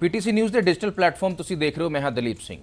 PTC news ਦੇ digital platform ਤੁਸੀਂ ਦੇਖ ਰਹੇ ਹੋ, ਮੈਂ ਹਾਂ ਦਲੀਪ ਸਿੰਘ।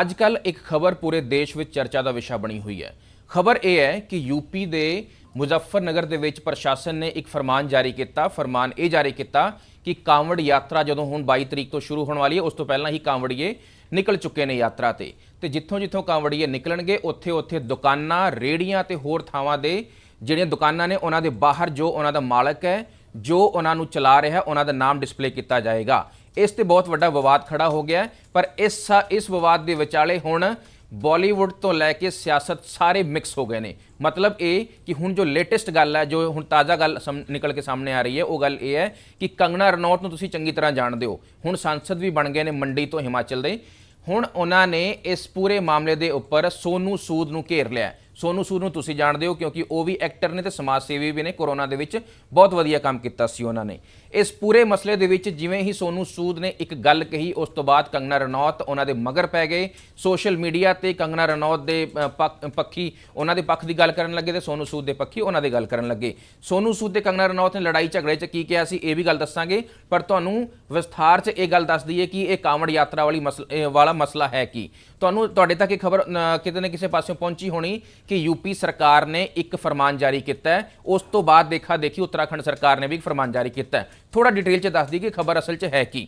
ਅੱਜ ਕੱਲ ਇੱਕ ਖਬਰ ਪੂਰੇ ਦੇਸ਼ ਵਿੱਚ ਚਰਚਾ ਦਾ ਵਿਸ਼ਾ ਬਣੀ ਹੋਈ ਹੈ। ਖਬਰ ਇਹ ਹੈ ਕਿ ਯੂਪੀ ਦੇ ਮੁਜ਼ੱਫਰਨਗਰ ਦੇ ਵਿੱਚ ਪ੍ਰਸ਼ਾਸਨ ਨੇ ਇੱਕ ਫਰਮਾਨ ਜਾਰੀ ਕੀਤਾ। ਫਰਮਾਨ ਇਹ ਜਾਰੀ ਕੀਤਾ ਕਿ ਕਾਂਵੜ ਯਾਤਰਾ ਜਦੋਂ ਹੁਣ 22 ਤਰੀਕ ਤੋਂ ਸ਼ੁਰੂ ਹੋਣ ਵਾਲੀ ਹੈ, ਉਸ ਤੋਂ ਪਹਿਲਾਂ ਹੀ ਕਾਂਵੜੀਏ ਨਿਕਲ ਚੁੱਕੇ ਨੇ ਯਾਤਰਾ ਤੇ। ਤੇ ਜਿੱਥੋਂ ਜਿੱਥੋਂ ਕਾਂਵੜੀਏ ਨਿਕਲਣਗੇ, ਉੱਥੇ ਉੱਥੇ ਦੁਕਾਨਾਂ ਰੇੜੀਆਂ ਤੇ ਹੋਰ ਥਾਵਾਂ ਦੇ ਜਿਹੜੀਆਂ ਦੁਕਾਨਾਂ ਨੇ, ਉਹਨਾਂ ਦੇ ਬਾਹਰ ਜੋ ਉਹਨਾਂ ਦਾ ਮਾਲਕ ਹੈ, ਜੋ ਉਹਨਾਂ ਨੂੰ ਚਲਾ ਰਿਹਾ, ਉਹਨਾਂ ਦਾ ਨਾਮ ਡਿਸਪਲੇ ਕੀਤਾ ਜਾਏਗਾ। ਇਸ ਤੇ ਬਹੁਤ ਵੱਡਾ ਵਿਵਾਦ ਖੜਾ ਹੋ ਗਿਆ ਪਰ ਇਸ ਸਾ- ਇਸ ਵਿਵਾਦ ਦੇ ਵਿਚਾਲੇ ਹੁਣ ਬਾਲੀਵੁੱਡ ਤੋਂ ਲੈ ਕੇ ਸਿਆਸਤ ਸਾਰੇ ਮਿਕਸ ਹੋ ਗਏ ਨੇ। ਮਤਲਬ ਇਹ ਕਿ ਹੁਣ ਜੋ ਲੇਟੈਸਟ ਗੱਲ ਹੈ, ਜੋ ਹੁਣ ਤਾਜ਼ਾ ਗੱਲ ਸਮ- ਨਿਕਲ ਕੇ ਸਾਹਮਣੇ ਆ ਰਹੀ ਹੈ, ਉਹ ਗੱਲ ਇਹ ਹੈ ਕਿ ਕੰਗਣਾ ਰਣੌਤ ਨੂੰ ਤੁਸੀਂ ਚੰਗੀ ਤਰ੍ਹਾਂ ਜਾਣਦੇ ਹੋ। ਹੁਣ ਸੰਸਦ ਵੀ ਬਣ ਗਏ ਨੇ ਮੰਡੀ ਤੋਂ ਹਿਮਾਚਲ ਦੇ। ਹੁਣ ਉਹਨਾਂ ਨੇ ਇਸ ਪੂਰੇ ਮਾਮਲੇ ਦੇ ਉੱਪਰ ਸੋਨੂ ਸੂਦ ਨੂੰ ਘੇਰ ਲਿਆ ਹੈ। ਸੋਨੂ ਸੂਦ ਨੂੰ ਤੁਸੀਂ ਜਾਣਦੇ ਹੋ ਕਿਉਂਕਿ ਉਹ ਵੀ ਐਕਟਰ ਨੇ ਤੇ ਸਮਾਜ ਸੇਵੀ ਵੀ ਨੇ ਕੋਰੋਨਾ ਦੇ ਵਿੱਚ ਬਹੁਤ ਵਧੀਆ ਕੰਮ ਕੀਤਾ ਸੀ ਉਹਨਾਂ ਨੇ। ਇਸ ਪੂਰੇ ਮਸਲੇ ਦੇ ਵਿੱਚ ਜਿਵੇਂ ਹੀ ਸੋਨੂ ਸੂਦ ਨੇ ਇੱਕ ਗੱਲ ਕਹੀ, ਉਸ ਤੋਂ ਬਾਅਦ ਕੰਗਨਾ ਰਣੌਤ ਉਹਨਾਂ ਦੇ ਮਗਰ ਪੈ ਗਏ। ਸੋਸ਼ਲ ਮੀਡੀਆ ਤੇ ਕੰਗਨਾ ਰਣੌਤ ਦੇ ਪੱਖ- ਪੱਖੀ ਉਹਨਾਂ ਦੇ ਪੱਖ ਦੀ ਗੱਲ ਕਰਨ ਲੱਗੇ ਤੇ ਸੋਨੂ ਸੂਦ ਦੇ ਪੱਖੀ ਉਹਨਾਂ ਦੀ ਗੱਲ ਕਰਨ ਲੱਗੇ। ਸੋਨੂ ਸੂਦ ਤੇ ਕੰਗਨਾ ਰਣੌਤ ਨੇ ਲੜਾਈ ਝਗੜੇ 'ਚ ਕੀ ਕਿਹਾ ਸੀ, ਇਹ ਵੀ ਗੱਲ ਦੱਸਾਂਗੇ। ਪਰ ਤੁਹਾਨੂੰ ਵਿਸਥਾਰ 'ਚ ਇਹ ਗੱਲ ਦੱਸ ਦਈਏ ਕਿ ਇਹ ਕਾਂਵੜ ਯਾਤਰਾ ਵਾਲੀ ਮਸਲ- ਵਾਲਾ ਮਸਲਾ ਹੈ ਕੀ? ਤੁਹਾਨੂੰ ਤੁਹਾਡੇ ਤੱਕ ਇਹ ਖਬਰ ਕਿਤੇ ਨਾ ਕਿਸੇ ਪਾਸਿਓਂ ਪਹੁੰਚੀ ਹੋਣੀ ਕਿ ਯੂਪੀ ਸਰਕਾਰ ਨੇ ਇੱਕ ਫਰਮਾਨ ਜਾਰੀ ਕੀਤਾ ਹੈ। ਉਸ ਤੋਂ ਬਾਅਦ ਦੇਖਾ ਦੇਖੀ ਉੱਤਰਾਖੰਡ ਸਰਕਾਰ ਨੇ ਵੀ ਇੱਕ ਫਰਮਾਨ ਜਾਰੀ ਕੀਤਾ ਹੈ। ਥੋੜਾ ਡਿਟੇਲ 'ਚ ਦੱਸ ਦਈਏ ਕਿ ਖਬਰ ਅਸਲ 'ਚ ਹੈ ਕੀ।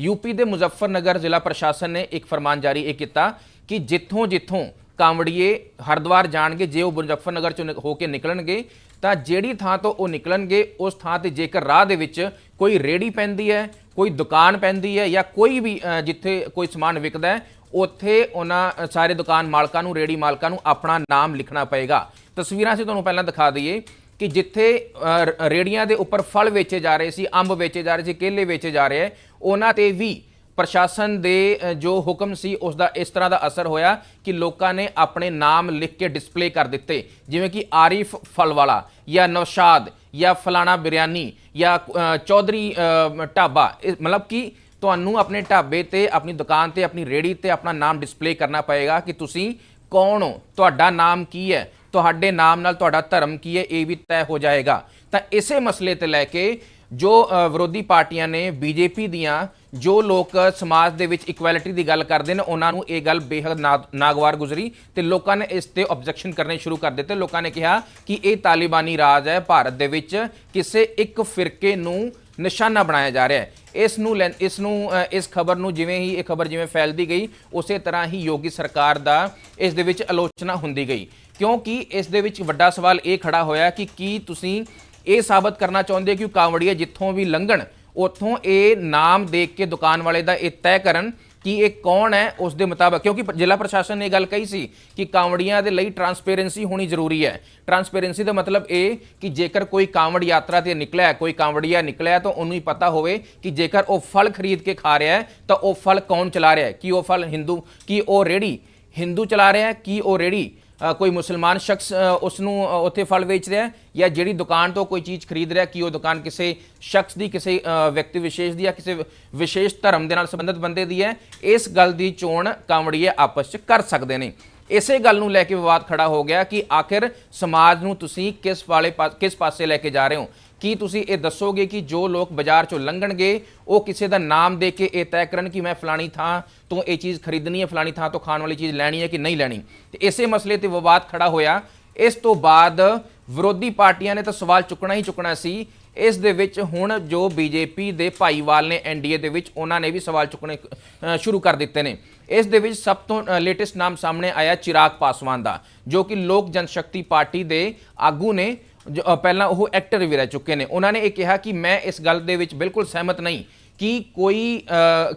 ਯੂਪੀ ਦੇ ਮੁਜ਼ੱਫਰਨਗਰ ਜ਼ਿਲ੍ਹਾ ਪ੍ਰਸ਼ਾਸਨ ਨੇ ਇੱਕ ਫਰਮਾਨ ਜਾਰੀ ਇਹ ਕੀਤਾ ਕਿ ਜਿੱਥੋਂ ਜਿੱਥੋਂ ਕਾਂਵੜੀਏ ਹਰਿਦੁਆਰ ਜਾਣਗੇ, ਜੇ ਉਹ ਮੁਜ਼ੱਫਰਨਗਰ ਚੋਂ ਨਿਕ- ਹੋ ਕੇ ਨਿਕਲਣਗੇ, ਤਾਂ ਜਿਹੜੀ ਥਾਂ ਤੋਂ ਉਹ ਨਿਕਲਣਗੇ, ਉਸ ਥਾਂ ਤੇ ਜੇਕਰ ਰਾਹ ਦੇ ਵਿੱਚ ਕੋਈ ਰੇੜੀ ਪੈਂਦੀ ਹੈ, ਕੋਈ ਦੁਕਾਨ ਪੈਂਦੀ ਹੈ ਜਾਂ ਕੋਈ ਵੀ ਜਿੱਥੇ ਕੋਈ ਸਮਾਨ ਵਿਕਦਾ ਹੈ ਉੱਥੇ ਉਹਨਾਂ ਸਾਰੇ ਦੁਕਾਨ ਮਾਲਕਾਂ ਨੂੰ ਰੇੜੀ ਮਾਲਕਾਂ ਨੂੰ ਆਪਣਾ ਨਾਮ ਲਿਖਣਾ ਪਏਗਾ। ਤਸਵੀਰਾਂ ਅਸੀਂ ਤੁਹਾਨੂੰ ਪਹਿਲਾਂ ਦਿਖਾ ਦਈਏ ਕਿ ਜਿੱਥੇ ਅ, ਰੇੜੀਆਂ ਦੇ ਉੱਪਰ ਫਲ ਵੇਚੇ ਜਾ ਰਹੇ ਸੀ ਅੰਬ ਵੇਚੇ ਜਾ ਰਹੇ ਸੀ ਕੇਲੇ ਵੇਚੇ ਜਾ ਰਹੇ ਹੈ ਉਹਨਾਂ ਤੇ ਵੀ ਪ੍ਰਸ਼ਾਸਨ ਦੇ ਜੋ ਹੁਕਮ ਸੀ ਉਸ ਦਾ ਇਸ ਤਰ੍ਹਾਂ ਦਾ ਅਸਰ ਹੋਇਆ ਕਿ ਲੋਕਾਂ ਨੇ ਆਪਣੇ ਨਾਮ ਲਿਖ ਕੇ ਡਿਸਪਲੇ ਕਰ ਦਿੱਤੇ। ਜਿਵੇਂ ਕਿ ਆਰਿਫ ਫਲ ਵਾਲਾ ਜਾਂ ਨੌਸ਼ਾਦ ਜਾਂ ਫਲਾਣਾ ਬਿਰਿਆਨੀ ਜਾਂ ਚੌਧਰੀ ਢਾਬਾ। ਇਹ ਮਤਲਬ ਕਿ ਤੁਹਾਨੂੰ ਆਪਣੇ ਢਾਬੇ ਤੇ, ਆਪਣੀ ਦੁਕਾਨ ਤੇ, ਆਪਣੀ ਰੇੜੀ ਤੇ ਆਪਣਾ ਨਾਮ ਡਿਸਪਲੇ ਕਰਨਾ ਪਏਗਾ ਕਿ ਤੁਸੀਂ ਕੌਣ ਹੋ? ਤੁਹਾਡਾ ਨਾਮ ਕੀ ਹੈ? ਤੁਹਾਡੇ ਨਾਮ ਨਾਲ ਤੁਹਾਡਾ ਧਰਮ ਕੀ ਹੈ? ਇਹ ਵੀ ਤੈਅ ਹੋ ਜਾਏਗਾ। ਤਾਂ ਇਸੇ ਮਸਲੇ ਤੇ ਲੈ ਕੇ ਜੋ ਵਿਰੋਧੀ ਪਾਰਟੀਆਂ ਨੇ ਬੀਜੇਪੀ ਦੀਆਂ, ਜੋ ਲੋਕ ਸਮਾਜ ਦੇ ਵਿੱਚ ਇਕੁਐਲਿਟੀ ਦੀ ਗੱਲ ਕਰਦੇ ਨੇ, ਉਹਨਾਂ ਨੂੰ ਇਹ ਗੱਲ ਬੇਹੱਦ ਨਾ- ਨਾਗਵਾਰ ਗੁਜ਼ਰੀ ਤੇ ਲੋਕਾਂ ਨੇ ਇਸ ਤੇ ਆਬਜੈਕਸ਼ਨ ਕਰਨੇ ਸ਼ੁਰੂ ਕਰ ਦਿੱਤੇ। ਲੋਕਾਂ ਨੇ ਕਿਹਾ ਕਿ ਇਹ ਤਾਲਿਬਾਨੀ ਰਾਜ ਹੈ, ਭਾਰਤ ਦੇ ਵਿੱਚ ਕਿਸੇ ਇੱਕ ਫਿਰਕੇ ਨੂੰ ਨਿਸ਼ਾਨਾ ਬਣਾਇਆ ਜਾ ਰਿਹਾ ਹੈ। ਇਸ ਨੂੰ ਲੈਂ- ਇਸ ਨੂੰ ਇਸ ਖਬਰ ਨੂੰ ਜਿਵੇਂ ਹੀ ਇਹ ਖਬਰ ਜਿਵੇਂ ਫੈਲਦੀ ਗਈ, ਉਸੇ ਤਰ੍ਹਾਂ ਹੀ ਯੋਗੀ ਸਰਕਾਰ ਦਾ ਇਸ ਦੇ ਵਿੱਚ ਆਲੋਚਨਾ ਹੁੰਦੀ ਗਈ। ਕਿਉਂਕਿ ਇਸ ਦੇ ਵਿੱਚ ਵੱਡਾ ਸਵਾਲ ਇਹ ਖੜਾ ਹੋਇਆ ਕਿ ਕੀ ਤੁਸੀਂ ਇਹ ਸਾਬਤ ਕਰਨਾ ਚਾਹੁੰਦੇ ਹੋ ਕਿ ਕਾਂਵੜੀਆ ਜਿੱਥੋਂ ਵੀ ਲੰਘਣ, ਉੱਥੋਂ ਇਹ ਨਾਮ ਦੇਖ ਕੇ ਦੁਕਾਨ ਵਾਲੇ ਦਾ ਇਹ ਤੈਅ ਕਰਨ ਕਿ ਇਹ ਕੌਣ ਹੈ, ਉਸ ਦੇ ਮੁਤਾਬਕ, ਕਿਉਂਕਿ ਜ਼ਿਲ੍ਹਾ ਪ੍ਰਸ਼ਾਸਨ ਨੇ ਇਹ ਗੱਲ ਕਹੀ ਸੀ ਕਿ ਕਾਂਵੜੀਆਂ ਦੇ ਲਈ ਟਰਾਂਸਪੇਰੈਂਸੀ ਹੋਣੀ ਜ਼ਰੂਰੀ ਹੈ। ਟਰਾਂਸਪੇਰੈਂਸੀ ਦਾ ਮਤਲਬ ਇਹ ਕਿ ਜੇਕਰ ਕੋਈ ਕਾਂਵੜ ਯਾਤਰਾ ਤੇ ਨਿਕਲਿਆ ਕੋਈ ਕਾਂਵੜੀਆ ਨਿਕਲਿਆ ਤਾਂ ਉਹਨੂੰ ਹੀ ਪਤਾ ਹੋਵੇ ਕਿ ਜੇਕਰ ਉਹ ਫਲ ਖਰੀਦ ਕੇ ਖਾ ਰਿਹਾ ਹੈ, ਤਾਂ ਉਹ ਫਲ ਕੌਣ ਚਲਾ ਰਿਹਾ ਹੈ? ਕੀ ਉਹ ਫਲ ਹਿੰਦੂ, ਕੀ ਉਹ ਰੇੜੀ? ਹਿੰਦੂ ਚਲਾ ਰਿਹਾ ਹੈ, ਕੀ ਉਹ ਰੇੜੀ? ਕੋਈ ਮੁਸਲਮਾਨ ਸ਼ਖਸ ਅ, ਉਸ ਨੂੰ ਉੱਥੇ ਫਲ ਵੇਚ ਰਿਹਾ ਹੈ ਜਾਂ ਜਿਹੜੀ ਦੁਕਾਨ ਤੋਂ ਕੋਈ ਚੀਜ਼ ਖਰੀਦ ਰਿਹਾ ਕਿ ਉਹ ਦੁਕਾਨ ਕਿਸੇ ਸ਼ਖਸ ਦੀ ਕਿਸੇ ਵਿਅਕਤੀ ਵਿਸ਼ੇਸ਼ ਦੀ ਜਾਂ ਕਿਸੇ ਵਿਸ਼ੇਸ਼ ਧਰਮ ਦੇ ਨਾਲ ਸੰਬੰਧਿਤ ਬੰਦੇ ਦੀ ਹੈ ਇਸ ਗੱਲ ਦੀ ਚੋਣ ਕਾਂਵੜੀਏ ਆਪਸ 'ਚ ਕਰ ਸਕਦੇ ਨੇ। ਇਸੇ ਗੱਲ ਨੂੰ ਲੈ ਕੇ ਵਿਵਾਦ ਖੜਾ ਹੋ ਗਿਆ ਕਿ ਆਖਿਰ ਸਮਾਜ ਨੂੰ ਤੁਸੀਂ ਕਿਸ ਵਾਲੇ ਪਾ- ਕਿਸ ਪਾਸੇ ਲੈ ਕੇ ਜਾ ਰਹੇ ਹੋ? ਕੀ ਤੁਸੀਂ ਇਹ ਦੱਸੋਗੇ ਕਿ ਜੋ ਲੋਕ ਬਾਜ਼ਾਰ ਚੋਂ ਲੰਘਣਗੇ, ਉਹ ਕਿਸੇ ਦਾ ਨਾਮ ਦੇ ਕੇ ਇਹ ਤੈਅ ਕਰਨ ਕਿ ਮੈਂ ਫਲਾਣੀ ਥਾਂ ਤੋਂ ਇਹ ਚੀਜ਼ ਖਰੀਦਣੀ ਹੈ, ਫਲਾਣੀ ਥਾਂ ਤੋਂ ਖਾਣ ਵਾਲੀ ਚੀਜ਼ ਲੈਣੀ ਹੈ ਕਿ ਨਹੀਂ ਲੈਣੀ? ਤੇ ਇਸੇ ਮਸਲੇ ਤੇ ਵਿਵਾਦ ਖੜਾ ਹੋਇਆ। ਇਸ ਤੋਂ ਬਾਅਦ ਵਿਰੋਧੀ ਪਾਰਟੀਆਂ ਨੇ ਤਾਂ ਸਵਾਲ ਚੁੱਕਣਾ ਹੀ ਚੁੱਕਣਾ ਸੀ। ਇਸ ਦੇ ਵਿੱਚ ਹੁਣ ਜੋ ਬੀਜੇਪੀ ਦੇ ਭਾਈਵਾਲ ਨੇ ਐਨਡੀਏ ਦੇ ਵਿੱਚ, ਉਹਨਾਂ ਨੇ ਵੀ ਸਵਾਲ ਚੁੱਕਣੇ ਸ਼ੁਰੂ ਕਰ ਦਿੱਤੇ ਨੇ। ਇਸ ਦੇ ਵਿੱਚ ਸਭ ਤੋਂ ਲੇਟੈਸਟ ਨਾਮ ਸਾਹਮਣੇ ਆਇਆ ਚਿਰਾਗ ਪਾਸਵਾਨ ਦਾ, ਜੋ ਕਿ ਲੋਕ ਜਨਸ਼ਕਤੀ ਪਾਰਟੀ ਦੇ ਆਗੂ ਨੇ। ਪਹਿਲਾਂ ਉਹ ਐਕਟਰ ਵੀ ਰਹਿ ਚੁੱਕੇ ਨੇ। ਉਹਨਾਂ ਨੇ ਇਹ ਕਿਹਾ ਕਿ ਮੈਂ ਇਸ ਗੱਲ ਦੇ ਵਿੱਚ ਬਿਲਕੁਲ ਸਹਿਮਤ ਨਹੀਂ ਕਿ ਕੋਈ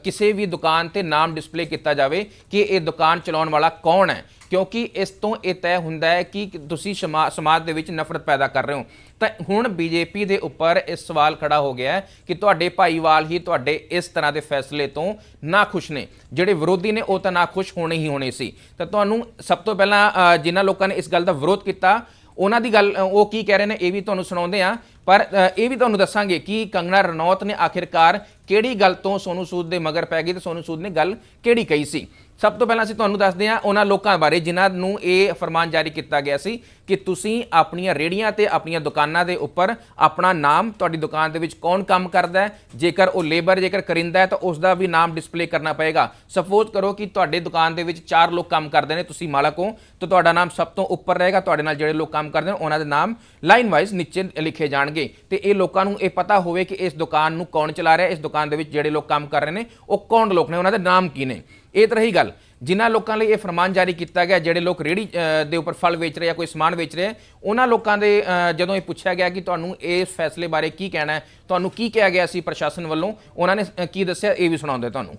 ਕਿਸੇ ਵੀ ਦੁਕਾਨ ਤੇ ਨਾਮ ਡਿਸਪਲੇ ਕੀਤਾ ਜਾਵੇ ਕਿ ਇਹ ਦੁਕਾਨ ਚਲਾਉਣ ਵਾਲਾ ਕੌਣ ਹੈ। ਕਿਉਂਕਿ ਇਸ ਤੋਂ ਇਹ ਤੈਅ ਹੁੰਦਾ ਹੈ ਕਿ ਤੁਸੀਂ ਸਮਾ- ਸਮਾਜ ਦੇ ਵਿੱਚ ਨਫ਼ਰਤ ਪੈਦਾ ਕਰ ਰਹੇ ਹੋ। ਤਾਂ ਹੁਣ ਬੀਜੇਪੀ ਦੇ ਉੱਪਰ ਇਸ ਸਵਾਲ ਖੜਾ ਹੋ ਗਿਆ ਹੈ ਕਿ ਤੁਹਾਡੇ ਭਾਈਵਾਲ ਹੀ ਤੁਹਾਡੇ ਇਸ ਤਰ੍ਹਾਂ ਦੇ ਫੈਸਲੇ ਤੋਂ ਨਾ ਖੁਸ਼ ਨੇ। ਜਿਹੜੇ ਵਿਰੋਧੀ ਨੇ ਉਹ ਤਾਂ ਨਾ ਖੁਸ਼ ਹੋਣੇ ਹੀ ਹੋਣੇ ਸੀ। ਤਾਂ ਤੁਹਾਨੂੰ ਸਭ ਤੋਂ ਪਹਿਲਾਂ ਅ, ਜਿਨ੍ਹਾਂ ਲੋਕਾਂ ਨੇ ਇਸ ਗੱਲ ਦਾ ਵਿਰੋਧ ਕੀਤਾ ਉਹਨਾਂ ਦੀ ਗੱਲ ਉਹ ਕੀ ਕਹਿ ਰਹੇ ਨੇ, ਇਹ ਵੀ ਤੁਹਾਨੂੰ ਸੁਣਾਉਂਦੇ ਆ ਪਰ ਇਹ ਵੀ ਤੁਹਾਨੂੰ ਦੱਸਾਂਗੇ ਕਿ ਕੰਗਣਾ ਰਣੌਤ ਨੇ ਆਖਿਰਕਾਰ ਕਿਹੜੀ ਗੱਲ ਤੋਂ ਸੋਨੂ ਸੂਦ ਦੇ ਮਗਰ ਪੈ ਗਈ ਤੇ ਸੋਨੂ ਸੂਦ ਨੇ ਗੱਲ ਕਿਹੜੀ ਕਹੀ ਸੀ। ਸਭ ਤੋਂ ਪਹਿਲਾਂ ਅਸੀਂ ਤੁਹਾਨੂੰ ਦੱਸਦੇ ਹਾਂ ਉਹਨਾਂ ਲੋਕਾਂ ਬਾਰੇ ਜਿਨ੍ਹਾਂ ਨੂੰ ਇਹ ਫਰਮਾਨ ਜਾਰੀ ਕੀਤਾ ਗਿਆ ਸੀ ਕਿ ਤੁਸੀਂ ਆਪਣੀਆਂ ਰੇੜੀਆਂ ਤੇ ਆਪਣੀਆਂ ਦੁਕਾਨਾਂ ਦੇ ਉੱਪਰ ਆਪਣਾ ਨਾਮ ਤੁਹਾਡੀ ਦੁਕਾਨ ਦੇ ਵਿੱਚ ਕੌਣ ਕੰਮ ਕਰਦਾ ਹੈ? ਜੇਕਰ ਉਹ ਲੇਬਰ ਜੇਕਰ ਕਰਿੰਦਾ ਹੈ ਤਾਂ ਉਸ ਦਾ ਵੀ ਨਾਮ ਡਿਸਪਲੇ ਕਰਨਾ ਪਏਗਾ। ਸਪੋਜ਼ ਕਰੋ ਕਿ ਤੁਹਾਡੇ ਦੁਕਾਨ ਦੇ ਵਿੱਚ ਚਾਰ ਲੋਕ ਕੰਮ ਕਰਦੇ ਨੇ, ਤੁਸੀਂ ਮਾਲਕ ਹੋ, ਤਾਂ ਤੁਹਾਡਾ ਨਾਮ ਸਭ ਤੋਂ ਉੱਪਰ ਰਹੇਗਾ। ਤੁਹਾਡੇ ਨਾਲ ਜਿਹੜੇ ਲੋਕ ਕੰਮ ਕਰਦੇ ਨੇ, ਉਹਨਾਂ ਦੇ ਨਾਮ ਲਾਈਨ ਵਾਈਜ਼ ਨੀਚੇ ਲਿਖੇ ਜਾਣਗੇ। ਤੇ ਇਹ ਲੋਕਾਂ ਨੂੰ ਇਹ ਪਤਾ ਹੋਵੇ ਕਿ ਇਸ ਦੁਕਾਨ ਨੂੰ ਕੌਣ ਚਲਾ ਰਿਹਾ ਇਸ ਦੁਕਾਨ ਦੇ ਵਿੱਚ ਜਿਹੜੇ ਲੋਕ ਕੰਮ ਕਰ ਰਹੇ ਨੇ, ਉਹ ਕੌਣ ਲੋਕ ਨੇ, ਉਹਨਾਂ ਦੇ ਨਾਮ ਕੀ ਨੇ। ਇਹ ਤਾਂ ਰਹੀ ਗੱਲ ਜਿਨ੍ਹਾਂ ਲੋਕਾਂ ਲਈ ਇਹ ਫਰਮਾਨ ਜਾਰੀ ਕੀਤਾ ਗਿਆ ਜਿਹੜੇ ਲੋਕ ਰੇੜੀ ਅ, ਦੇ ਉੱਪਰ ਫਲ ਵੇਚ ਰਹੇ ਜਾਂ ਕੋਈ ਸਮਾਨ ਵੇਚ ਰਹੇ ਉਹਨਾਂ ਲੋਕਾਂ ਦੇ ਅ, ਜਦੋਂ ਇਹ ਪੁੱਛਿਆ ਗਿਆ ਕਿ ਤੁਹਾਨੂੰ ਇਸ ਫੈਸਲੇ ਬਾਰੇ ਕੀ ਕਹਿਣਾ ਹੈ ਤੁਹਾਨੂੰ ਕੀ ਕਿਹਾ ਗਿਆ ਸੀ ਪ੍ਰਸ਼ਾਸਨ ਵੱਲੋਂ ਉਹਨਾਂ ਨੇ ਅ, ਕੀ ਦੱਸਿਆ ਇਹ ਵੀ ਸੁਣਾਉਂਦੇ ਤੁਹਾਨੂੰ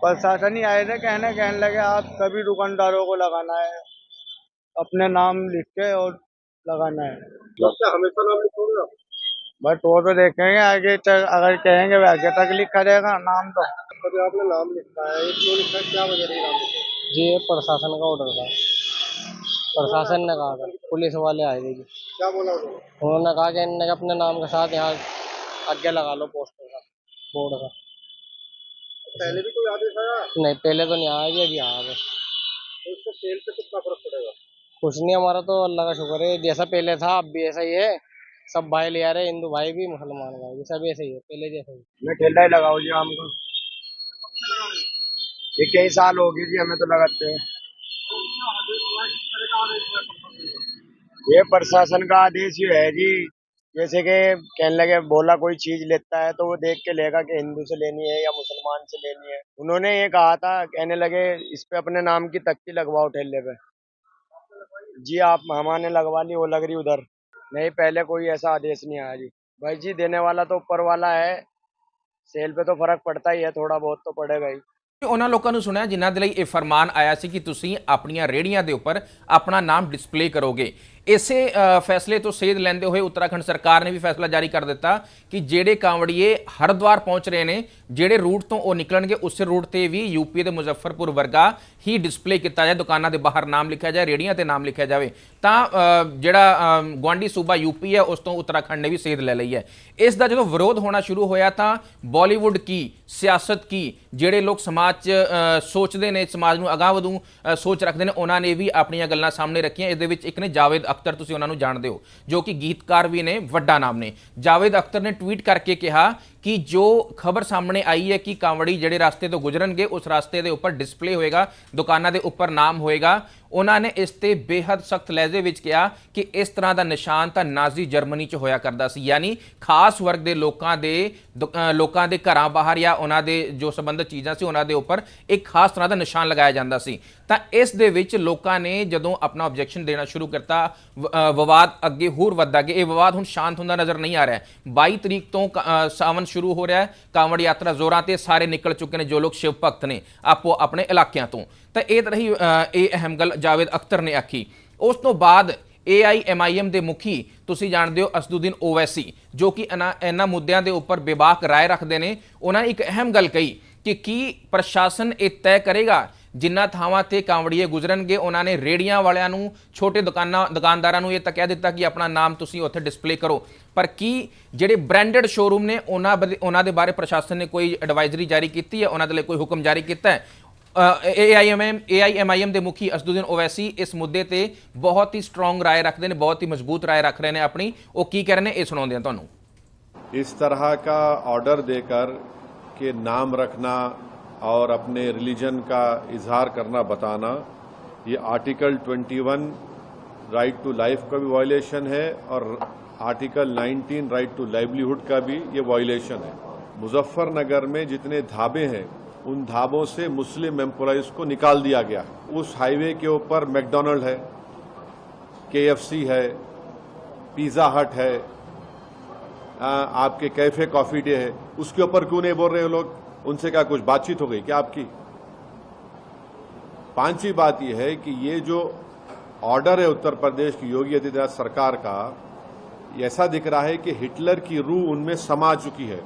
प्रशासन ही आए थे कहने कहने लगे आप सभी दुकानदारों को लगाना है अपने नाम लिख के और लगाना है क्या हमेशा नाम लिखोगे आप बट वो तो देखेंगे आगे तक अगर कहेंगे वे आगे तक लिखा रहेगा नाम तो आपने नाम लिखा है ये क्यों लिखा है क्या वजह रही नाम लिखा जी ये प्रशासन का ऑर्डर था। प्रशासन ने कहा था पुलिस वाले आए थे जी। क्या बोला उन्होंने? उन्होंने कहा कि इनने अपने नाम के साथ यहाँ आगे लगा लो पोस्टर का बोर्ड का। पहले भी कोई आदेश आया? नहीं पहले तो नहीं आया जी अभी आया बस। तो सेल पे कितना फ़र्क पड़ेगा? कुछ नहीं हमारा तो अल्लाह का शुक्र है जैसा पहले था अब भी ऐसा ही है। सब भाई ले आ रहे हिंदू भाई भी मुसलमान भाई भी सब ऐसे ही है पहले जैसा ही। मैं ठेला ही लगाऊ जी आम का। ये कई साल हो गए जी, हमें तो लगाते हैं। ये प्रशासन का आदेश ही है जी। जैसे कि कहने लगे, बोला कोई चीज़ लेता है तो वो देख के लेगा कि हिंदू से लेनी है या मुसलमान से लेनी है। उन्होंने ये कहा था, कहने लगे, इस पे अपने नाम की तख्ती लगवाओ ठेले पे। जी, आप हमारे लगवा ली, वो लग रही उधर। नहीं, पहले कोई ऐसा आदेश नहीं आया जी। भाई जी, देने वाला तो ऊपर वाला है। सेल पे तो फ़र्क पड़ता ही है, थोड़ा बहुत तो पड़ेगा ही। ਉਹਨਾਂ ਲੋਕਾਂ ਨੂੰ ਸੁਣਿਆ, ਜਿਨ੍ਹਾਂ ਦੇ ਲਈ ਇਹ ਫਰਮਾਨ ਆਇਆ ਸੀ ਕਿ ਤੁਸੀਂ ਆਪਣੀਆਂ ਰੇੜੀਆਂ ਦੇ ਉੱਪਰ ਆਪਣਾ ਨਾਮ ਡਿਸਪਲੇ ਕਰੋਗੇ। ਇਸੇ ਫੈਸਲੇ ਤੋਂ ਸੇਧ ਲੈਂਦੇ ਹੋਏ ਉੱਤਰਾਖੰਡ ਸਰਕਾਰ ਨੇ ਵੀ ਫੈਸਲਾ ਜਾਰੀ ਕਰ ਦਿੱਤਾ ਕਿ ਜਿਹੜੇ ਕਾਂਵੜੀਏ ਹਰਿਦੁਆਰ ਪਹੁੰਚ ਰਹੇ ਨੇ ਜਿਹੜੇ ਰੂਟ ਤੋਂ ਉਹ ਨਿਕਲਣਗੇ ਉਸੇ ਰੂਟ ਤੇ ਵੀ ਯੂਪੀ ਦੇ ਮੁਜ਼ੱਫਰਪੁਰ ਵਰਗਾ ਹੀ ਡਿਸਪਲੇ ਕੀਤਾ ਜਾਏ ਦੁਕਾਨਾਂ ਦੇ ਬਾਹਰ ਨਾਮ ਲਿਖਿਆ ਜਾਏ ਰੇੜੀਆਂ ਤੇ ਨਾਮ ਲਿਖਿਆ ਜਾਵੇ ਤਾਂ ਜਿਹੜਾ ਅ, ਗੁਆਂਢੀ ਸੂਬਾ ਯੂਪੀ ਹੈ ਉਸ ਤੋਂ ਉੱਤਰਾਖੰਡ ਨੇ ਵੀ ਸੇਧ ਲੈ ਲਈ ਹੈ। ਇਸ ਦਾ ਜਦੋਂ ਵਿਰੋਧ ਹੋਣਾ ਸ਼ੁਰੂ ਹੋਇਆ ਤਾਂ ਬਾਲੀਵੁੱਡ ਕੀ ਸਿਆਸਤ ਕੀ ਜਿਹੜੇ ਲੋਕ ਸਮਾਜ 'ਚ ਸੋਚਦੇ ਨੇ ਸਮਾਜ ਨੂੰ ਅਗਾਂਹ ਵਧੂ ਸੋਚ ਰੱਖਦੇ ਨੇ ਉਹਨਾਂ ਨੇ ਵੀ ਆਪਣੀਆਂ ਗੱਲਾਂ ਸਾਹਮਣੇ ਰੱਖੀਆਂ ਇਸ ਦੇ ਵਿੱਚ ਇੱਕ ਨੇ ਜਾਵੇਦ ਅਖਤਰ ਤੁਸੀਂ ਉਹਨਾਂ ਨੂੰ ਜਾਣਦੇ ਹੋ, ਜੋ ਕਿ ਗੀਤਕਾਰ ਵੀ ਨੇ, ਵੱਡਾ ਨਾਮ ਨੇ। ਜਾਵੇਦ ਅਖਤਰ ਨੇ ਟਵੀਟ ਕਰਕੇ ਕਿਹਾ ਕਿ ਜੋ ਖਬਰ ਸਾਹਮਣੇ ਆਈ ਹੈ ਕਿ ਕਾਂਵੜੀ ਜਿਹੜੇ ਰਸਤੇ ਤੋਂ ਗੁਜ਼ਰਨਗੇ, ਉਸ ਰਸਤੇ ਦੇ ਉੱਪਰ ਡਿਸਪਲੇ ਹੋਏਗਾ, ਦੁਕਾਨਾਂ ਦੇ ਉੱਪਰ ਨਾਮ ਹੋਏਗਾ। ਉਹਨਾਂ ਨੇ ਇਸ ਤੇ ਬੇਹੱਦ ਸਖਤ ਲਹਿਜੇ ਵਿੱਚ ਕਿਹਾ ਕਿ ਇਸ ਤਰ੍ਹਾਂ ਦਾ ਨਿਸ਼ਾਨ ਤਾਂ ਨਾਜ਼ੀ ਜਰਮਨੀ 'ਚ ਹੋਇਆ ਕਰਦਾ ਸੀ। ਯਾਨੀ ਖਾਸ ਵਰਗ ਦੇ ਲੋਕਾਂ ਦੇ, ਦੁ- ਲੋਕਾਂ ਦੇ ਘਰਾਂ ਬਾਹਰ ਜਾਂ ਉਹਨਾਂ ਦੇ ਜੋ ਸੰਬੰਧਿਤ ਚੀਜ਼ਾਂ ਸੀ, ਉਹਨਾਂ ਦੇ ਉੱਪਰ ਇੱਕ ਖਾਸ ਤਰ੍ਹਾਂ ਦਾ ਨਿਸ਼ਾਨ ਲਗਾਇਆ ਜਾਂਦਾ ਸੀ। ਤਾਂ ਇਸ ਦੇ ਵਿੱਚ ਲੋਕਾਂ ਨੇ ਜਦੋਂ ਆਪਣਾ ਆਬਜੈਕਸ਼ਨ ਦੇਣਾ ਸ਼ੁਰੂ ਕਰਤਾ, ਵ- ਵਿਵਾਦ ਅੱਗੇ ਹੋਰ ਵੱਧਦਾ ਗਿਆ। ਇਹ ਵਿਵਾਦ ਹੁਣ ਸ਼ਾਂਤ ਹੁੰਦਾ ਨਜ਼ਰ ਨਹੀਂ ਆ ਰਿਹਾ। 22 ਤਰੀਕ ਤੋਂ ਕ- ਸਾਵਨ ਸ਼ੁਰੂ ਹੋ ਰਿਹਾ ਹੈ। ਕਾਂਵੜ ਯਾਤਰਾ ਜ਼ੋਰਾਂ ਤੇ ਸਾਰੇ ਨਿਕਲ ਚੁੱਕੇ ਨੇ, ਜੋ ਲੋਕ ਸ਼ਿਵ ਭਗਤ ਨੇ ਆਪੋ ਆਪਣੇ ਇਲਾਕਿਆਂ ਤੋਂ। ਤਾਂ ਇਹ ਤਾਂ ਰਹੀ ਇਹ ਅਹਿਮ ਗੱਲ ਜਾਵੇਦ ਅਖਤਰ ਨੇ ਆਖੀ। ਉਸ ਤੋਂ ਬਾਅਦ AIMIM ਦੇ ਮੁਖੀ ਤੁਸੀਂ ਜਾਣਦੇ ਹੋ ਅਸਦੁਦੀਨ ਓਵੈਸੀ, ਜੋ ਕਿ ਇਹਨਾਂ ਇਹਨਾਂ ਮੁੱਦਿਆਂ ਦੇ ਉੱਪਰ ਬੇਬਾਕ ਰਾਏ ਰੱਖਦੇ ਨੇ। ਉਹਨਾਂ ਨੇ ਇੱਕ ਅਹਿਮ ਗੱਲ ਕਹੀ ਕਿ ਕੀ ਪ੍ਰਸ਼ਾਸਨ ਇਹ ਤੈਅ ਕਰੇਗਾ ਜਿੰਨਾ ਥਾਵਾਂ ਤੇ ਕਾਂਵੜੀਏ ਗੁਜ਼ਰਨਗੇ ਉਹਨਾਂ ਨੇ ਰੇੜੀਆਂ ਵਾਲਿਆਂ ਨੂੰ ਛੋਟੇ ਦੁਕਾਨਾਂ ਦੁਕਾਨਦਾਰਾਂ ਨੂੰ ਇਹ ਤਾਂ ਕਹਿ ਦਿੱਤਾ ਕਿ ਆਪਣਾ ਨਾਮ ਤੁਸੀਂ ਉੱਥੇ ਡਿਸਪਲੇ ਕਰੋ ਪਰ ਕੀ ਜਿਹੜੇ ਬ੍ਰਾਂਡਡ ਸ਼ੋਰੂਮ ਨੇ ਉਹਨਾਂ ਬਾਰੇ- ਉਹਨਾਂ ਦੇ ਬਾਰੇ ਪ੍ਰਸ਼ਾਸਨ ਨੇ ਕੋਈ ਐਡਵਾਈਜ਼ਰੀ ਜਾਰੀ ਕੀਤੀ ਹੈ ਉਹਨਾਂ ਦੇ ਲਈ ਕੋਈ ਹੁਕਮ ਜਾਰੀ ਕੀਤਾ ਹੈ ਏਆਈਐਮਐਮ ਏਆਈਐਮਆਈਐਮ ਦੇ ਮੁਖੀ ਅਸਦੁਦੀਨ ਓਵੈਸੀ ਇਸ ਮੁੱਦੇ ਤੇ ਬਹੁਤ ਹੀ ਸਟਰੋਂਗ ਰਾਏ ਰੱਖਦੇ ਨੇ ਬਹੁਤ ਹੀ ਮਜ਼ਬੂਤ ਰਾਏ ਰੱਖ ਰਹੇ ਨੇ ਆਪਣੀ ਉਹ ਕੀ ਕਹਿ ਰਹੇ ਨੇ ਇਹ ਸੁਣਾਉਂਦੇ ਆ ਤੁਹਾਨੂੰ इस तरह का ऑर्डर देकर कि नाम रखना और अपने रिलीजन का इजहार करना, बताना। ये आर्टिकल 21 राइट टू लाइफ का भी वायलेशन है और आर्टिकल 19 राइट टू लाइवलीहुड का भी ये वायलेशन है। मुजफ्फरनगर में जितने ढाबे हैं, उन ढाबों से मुस्लिम एम्प्लॉयज़ को निकाल दिया गया। उस हाईवे के ऊपर मैकडोनल्ड है, केएफसी है, पिज़्ज़ा हट है आपके कैफ़े कॉफ़ी डे है। उसके ऊपर क्यों नहीं बोल रहे हो लोग? उनसे क्या कुछ बातचीत हो गई क्या आपकी? पांचवी बात यह है कि ये जो ऑर्डर है उत्तर प्रदेश की योगी आदित्यनाथ सरकार का ऐसा दिख रहा है कि हिटलर की रूह उनमें समा चुकी है।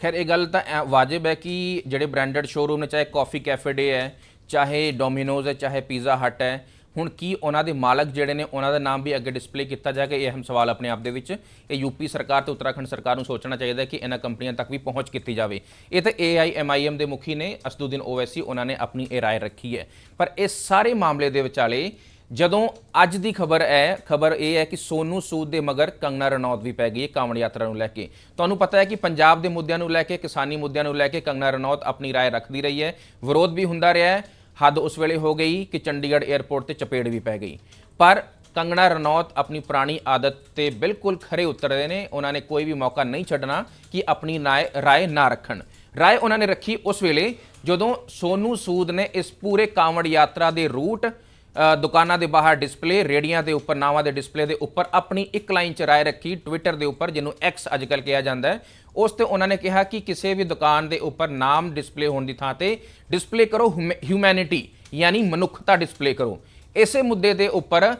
खैर, एक गल तो वाजिब है कि जेडे ब्रांडेड शोरूम ने, चाहे कॉफ़ी कैफ़े डे है, चाहे डोमिनोज है, चाहे पिज़्ज़ा हट है ਹੁਣ ਕੀ ਉਹਨਾਂ ਦੇ ਮਾਲਕ ਜਿਹੜੇ ਨੇ, ਉਹਨਾਂ ਦਾ ਨਾਮ ਵੀ ਅੱਗੇ ਡਿਸਪਲੇ ਕੀਤਾ ਜਾਏਗਾ? ਇਹ ਅਹਿਮ ਸਵਾਲ ਆਪਣੇ ਆਪ ਦੇ ਵਿੱਚ। ਇਹ ਯੂਪੀ ਸਰਕਾਰ ਤੇ ਉੱਤਰਾਖੰਡ ਸਰਕਾਰ ਨੂੰ ਸੋਚਣਾ ਚਾਹੀਦਾ ਕਿ ਇਹਨਾਂ ਕੰਪਨੀਆਂ ਤੱਕ ਵੀ ਪਹੁੰਚ ਕੀਤੀ ਜਾਵੇ। ਇਹ ਤਾਂ AIMIM ਦੇ ਮੁਖੀ ਨੇ, ਅਸਦੁੱਦੀਨ ਓਵੈਸੀ, ਉਹਨਾਂ ਨੇ ਆਪਣੀ ਇਹ ਰਾਏ ਰੱਖੀ ਹੈ। ਪਰ ਇਸ ਸਾਰੇ ਮਾਮਲੇ ਦੇ ਵਿਚਾਲੇ ਜਦੋਂ ਅੱਜ ਦੀ ਖਬਰ ਹੈ, ਖਬਰ ਇਹ ਹੈ ਕਿ ਸੋਨੂ ਸੂਦ ਦੇ ਮਗਰ ਕੰਗਨਾ ਰਣੌਤ ਵੀ ਪੈ ਗਈ ਹੈ ਕਾਂਵੜ ਯਾਤਰਾ ਨੂੰ ਲੈ ਕੇ। ਤੁਹਾਨੂੰ ਪਤਾ ਹੈ ਕਿ ਪੰਜਾਬ ਦੇ ਮੁੱਦਿਆਂ ਨੂੰ ਲੈ ਕੇ, ਕਿਸਾਨੀ ਮੁੱਦਿਆਂ ਨੂੰ ਲੈ ਕੇ ਕੰਗਨਾ ਰਣੌਤ ਆਪਣੀ ਰਾਏ ਰੱਖਦੀ ਰਹੀ ਹੈ। ਵਿਰੋਧ ਵੀ ਹੁੰਦਾ ਰਿਹਾ ਹੈ। ਹੱਦ ਉਸ ਵੇਲੇ ਹੋ ਗਈ ਕਿ ਚੰਡੀਗੜ੍ਹ 에ਅਰਪੋਰਟ ਤੇ ਚਪੇੜ ਵੀ ਪੈ ਗਈ। ਪਰ ਕੰਗਣਾ ਰਣੌਤ ਆਪਣੀ ਪੁਰਾਣੀ ਆਦਤ ਤੇ ਬਿਲਕੁਲ ਖਰੇ ਉਤਰਦੇ ਨੇ। ਉਹਨਾਂ ਨੇ ਕੋਈ ਵੀ ਮੌਕਾ ਨਹੀਂ ਛੱਡਣਾ ਕਿ ਆਪਣੀ ਨਾਏ- ਰਾਏ ਨਾ ਰੱਖਣ। ਰਾਏ ਉਹਨਾਂ ਨੇ ਰੱਖੀ ਉਸ ਵੇਲੇ ਜਦੋਂ ਸੋਨੂ ਸੂਦ ਨੇ ਇਸ ਪੂਰੇ ਕਾਂਵੜ ਯਾਤਰਾ ਦੇ ਰੂਟ ਦੁਕਾਨਾਂ ਦੇ ਬਾਹਰ ਡਿਸਪਲੇ ਰੇੜੀਆਂ ਦੇ ਉੱਪਰ, ਨਾਵਾਂ ਦੇ ਡਿਸਪਲੇ ਦੇ ਉੱਪਰ ਆਪਣੀ ਇੱਕ ਲਾਈਨ ਚ ਰਾਏ ਰੱਖੀ ਟਵਿੱਟਰ ਦੇ ਉੱਪਰ, ਜਿਹਨੂੰ ਐਕਸ ਅੱਜਕੱਲ ਕਿਹਾ ਜਾਂਦਾ ਹੈ। ਉਸ ਤੇ ਉਹਨਾਂ ਨੇ ਕਿਹਾ ਕਿ ਕਿਸੇ ਵੀ ਦੁਕਾਨ ਦੇ ਉੱਪਰ ਨਾਮ ਡਿਸਪਲੇ ਹੋਣ ਦੀ ਥਾਂ ਤੇ ਡਿਸਪਲੇ ਕਰੋ ਹਿਊਮੈਨਿਟੀ ਯਾਨੀ ਮਨੁੱਖਤਾ ਡਿਸਪਲੇ ਕਰੋ। ਇਸੇ ਮੁੱਦੇ ਦੇ ਉੱਪਰ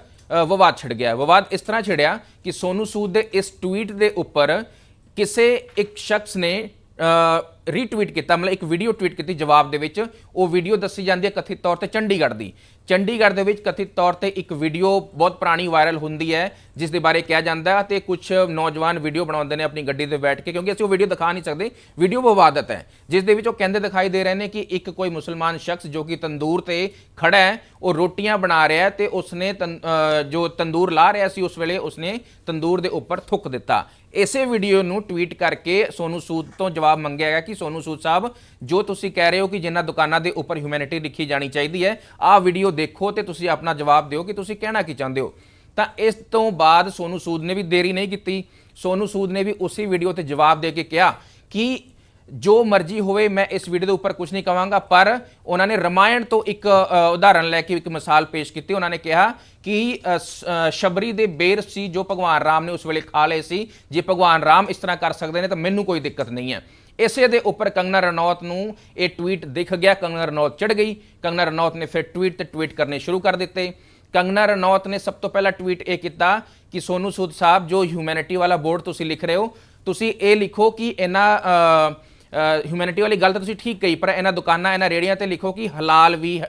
ਵਿਵਾਦ ਛਿੜ ਗਿਆ ਵਿਵਾਦ ਇਸ ਤਰ੍ਹਾਂ ਛਿੜਿਆ ਕਿ ਸੋਨੂ ਸੂਦ ਦੇ ਇਸ ਟਵੀਟ ਦੇ ਉੱਪਰ ਕਿਸੇ ਇੱਕ ਸ਼ਖਸ ਨੇ ਰੀਟਵੀਟ ਕੀਤਾ, ਮਤਲਬ ਇੱਕ ਵੀਡੀਓ ਟਵੀਟ ਕੀਤੀ ਜਵਾਬ ਦੇ ਵਿੱਚ। ਉਹ ਵੀਡੀਓ ਦੱਸੀ ਜਾਂਦੀ ਹੈ ਕਥਿਤ ਤੌਰ ਤੇ ਚੰਡੀਗੜ੍ਹ ਦੀ। ਚੰਡੀਗੜ੍ਹ ਦੇ ਵਿੱਚ ਕਥਿਤ ਤੌਰ ਤੇ ਇੱਕ ਵੀਡੀਓ ਬਹੁਤ ਪੁਰਾਣੀ ਵਾਇਰਲ ਹੁੰਦੀ ਹੈ, ਜਿਸ ਦੇ ਬਾਰੇ ਕਿਹਾ ਜਾਂਦਾ ਹੈ ਤੇ ਕੁਝ ਨੌਜਵਾਨ ਵੀਡੀਓ ਬਣਾਉਂਦੇ ਨੇ ਆਪਣੀ ਗੱਡੀ ਤੇ ਬੈਠ ਕੇ, ਕਿਉਂਕਿ ਅਸੀਂ ਉਹ ਵੀਡੀਓ ਦਿਖਾ ਨਹੀਂ ਸਕਦੇ। ਵੀਡੀਓ ਵਿਵਾਦਤ ਹੈ, ਜਿਸ ਦੇ ਵਿੱਚ ਉਹ ਕਹਿੰਦੇ ਦਿਖਾਈ ਦੇ ਰਹੇ ਨੇ ਕਿ ਇੱਕ ਕੋਈ ਮੁਸਲਮਾਨ ਸ਼ਖਸ ਜੋ ਕਿ ਤੰਦੂਰ ਤੇ ਖੜਾ ਹੈ, ਉਹ ਰੋਟੀਆਂ ਬਣਾ ਰਿਹਾ ਹੈ ਤੇ ਉਸਨੇ ਤੰ- ਜੋ ਤੰਦੂਰ ਲਾ ਰਿਹਾ ਸੀ ਉਸ ਵੇਲੇ ਉਸਨੇ ਤੰਦੂਰ ਦੇ ਉੱਪਰ ਥੁੱਕ ਦਿੱਤਾ। ਇਸੇ ਵੀਡੀਓ ਨੂੰ ਟਵੀਟ ਕਰਕੇ ਸੋਨੂ ਸੂਦ ਤੋਂ ਜਵਾਬ ਮੰਗਿਆ ਗਿਆ ਕਿ ਸੋਨੂ ਸੂਦ ਸਾਹਿਬ, ਜੋ ਤੁਸੀਂ ਕਹਿ ਰਹੇ ਹੋ ਕਿ ਜਿਨ੍ਹਾਂ ਦੁਕਾਨਾਂ ਦੇ ਉੱਪਰ ਹਿਊਮੈਨਿਟੀ ਲਿਖੀ ਜਾਣੀ ਚਾਹੀਦੀ ਹੈ, ਆਹ ਵੀਡੀਓ ਦੇਖੋ ਤੇ ਤੁਸੀਂ ਆਪਣਾ ਜਵਾਬ ਦਿਓ ਕਿ ਤੁਸੀਂ ਕਹਿਣਾ ਕੀ ਚਾਹੁੰਦੇ ਹੋ। ਤਾਂ ਇਸ ਤੋਂ ਬਾਅਦ ਸੋਨੂ ਸੂਦ ਨੇ ਵੀ ਦੇਰੀ ਨਹੀਂ ਕੀਤੀ। ਸੋਨੂ ਸੂਦ ਨੇ ਵੀ ਉਸੇ ਵੀਡੀਓ ਤੇ ਜਵਾਬ ਦੇ ਕੇ ਕਿਹਾ ਕਿ ਜੋ ਮਰਜ਼ੀ ਹੋਵੇ ਮੈਂ ਇਸ ਵੀਡੀਓ ਦੇ ਉੱਪਰ ਕੁਝ ਨਹੀਂ ਕਵਾਂਗਾ ਪਰ ਉਹਨਾਂ ਨੇ ਰਮਾਇਣ ਤੋਂ ਇੱਕ ਅ, ਉਦਾਹਰਣ ਲੈ ਕੇ ਇੱਕ ਮਿਸਾਲ ਪੇਸ਼ ਕੀਤੀ। ਉਹਨਾਂ ਨੇ ਕਿਹਾ ਕਿ ਸ਼ਬਰੀ ਦੇ ਬੇਰ ਸੀ ਜੋ ਭਗਵਾਨ ਰਾਮ ਨੇ ਉਸ ਵੇਲੇ ਖਾ ਲਏ ਸੀ। ਜੇ ਭਗਵਾਨ ਰਾਮ ਇਸ ਤਰ੍ਹਾਂ ਕਰ ਸਕਦੇ ਨੇ ਤਾਂ ਮੈਨੂੰ ਕੋਈ ਦਿੱਕਤ ਨਹੀਂ ਹੈ। ਇਸੇ ਦੇ ਉੱਪਰ ਕੰਗਨਾ ਰਣੌਤ ਨੂੰ ਇਹ ਟਵੀਟ ਦਿਖ ਗਿਆ। ਕੰਗਨਾ ਰਣੌਤ ਚੜ ਗਈ। ਕੰਗਨਾ ਰਣੌਤ ਨੇ ਫਿਰ ਟਵੀਟ ਤੇ ਟਵੀਟ ਕਰਨੇ ਸ਼ੁਰੂ ਕਰ ਦਿੱਤੇ। ਕੰਗਨਾ ਰਣੌਤ ਨੇ ਸਭ ਤੋਂ ਪਹਿਲਾਂ ਟਵੀਟ ਇਹ ਕੀਤਾ ਕਿ ਸੋਨੂ ਸੂਦ ਸਾਹਿਬ ਜੋ ਹਿਊਮੈਨਿਟੀ ਵਾਲਾ ਬੋਰਡ ਤੁਸੀਂ ਲਿਖ ਰਹੇ ਹੋ ਤੁਸੀਂ ਇਹ ਲਿਖੋ ਕਿ ਇਹਨਾਂ ਹਿਊਮੈਨਿਟੀ ਵਾਲੀ ਗੱਲ ਤਾਂ ਤੁਸੀਂ ਠੀਕ ਕਹੀ, ਪਰ ਇਹਨਾਂ ਦੁਕਾਨਾਂ, ਇਹਨਾਂ ਰੇੜੀਆਂ ਤੇ ਲਿਖੋ ਕਿ ਹਲਾਲ ਵੀ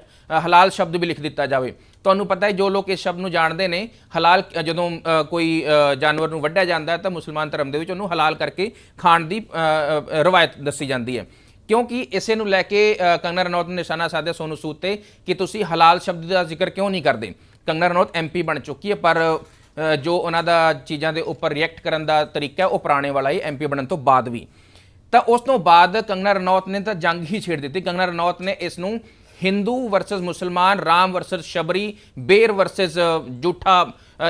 ਹਲਾਲ ਸ਼ਬਦ ਵੀ ਲਿਖ ਦਿੱਤਾ ਜਾਵੇ। ਤੁਹਾਨੂੰ ਪਤਾ ਹੈ, ਜੋ ਲੋਕ ਇਸ ਸ਼ਬਦ ਨੂੰ ਜਾਣਦੇ ਨੇ, ਹਲਾਲ ਜਦੋਂ ਕੋਈ ਜਾਨਵਰ ਨੂੰ ਵੱਢਿਆ ਜਾਂਦਾ ਤਾਂ ਮੁਸਲਮਾਨ ਧਰਮ ਦੇ ਵਿੱਚ ਉਹਨੂੰ ਹਲਾਲ ਕਰਕੇ ਖਾਣ ਦੀ ਰਵਾਇਤ ਦੱਸੀ ਜਾਂਦੀ ਹੈ। ਕਿਉਂਕਿ ਇਸੇ ਨੂੰ ਲੈ ਕੇ ਕੰਗਨਾ ਰਣੌਤ ਨੇ ਨਿਸ਼ਾਨਾ ਸਾਧਿਆ ਸੋਨੂ ਸੂਦ ਤੇ ਕਿ ਤੁਸੀਂ ਹਲਾਲ ਸ਼ਬਦ ਦਾ ਜ਼ਿਕਰ ਕਿਉਂ ਨਹੀਂ ਕਰਦੇ? ਕੰਗਨਾ ਰਣੌਤ ਐਮਪੀ ਬਣ ਚੁੱਕੀ ਹੈ, ਪਰ ਜੋ ਉਹਨਾਂ ਦਾ ਚੀਜ਼ਾਂ ਦੇ ਉੱਪਰ ਰਿਐਕਟ ਕਰਨ ਦਾ ਤਰੀਕਾ ਉਹ ਪੁਰਾਣੇ ਵਾਲਾ ਹੀ ਐਮਪੀ ਬਣਨ ਤੋਂ ਬਾਅਦ ਵੀ। ਤਾਂ ਉਸ ਤੋਂ ਬਾਅਦ ਕੰਗਨਾ ਰਣੌਤ ਨੇ ਤਾਂ ਜੰਗ ਹੀ ਛੇੜ ਦਿੱਤੀ। ਕੰਗਨਾ ਰਣੌਤ ਨੇ ਇਸ ਨੂੰ ਹਿੰਦੂ ਵਰਸਸ ਮੁਸਲਮਾਨ, ਰਾਮ ਵਰਸਸ ਸ਼ਬਰੀ, ਬੇਰ ਵਰਸਸ ਜੂਠਾ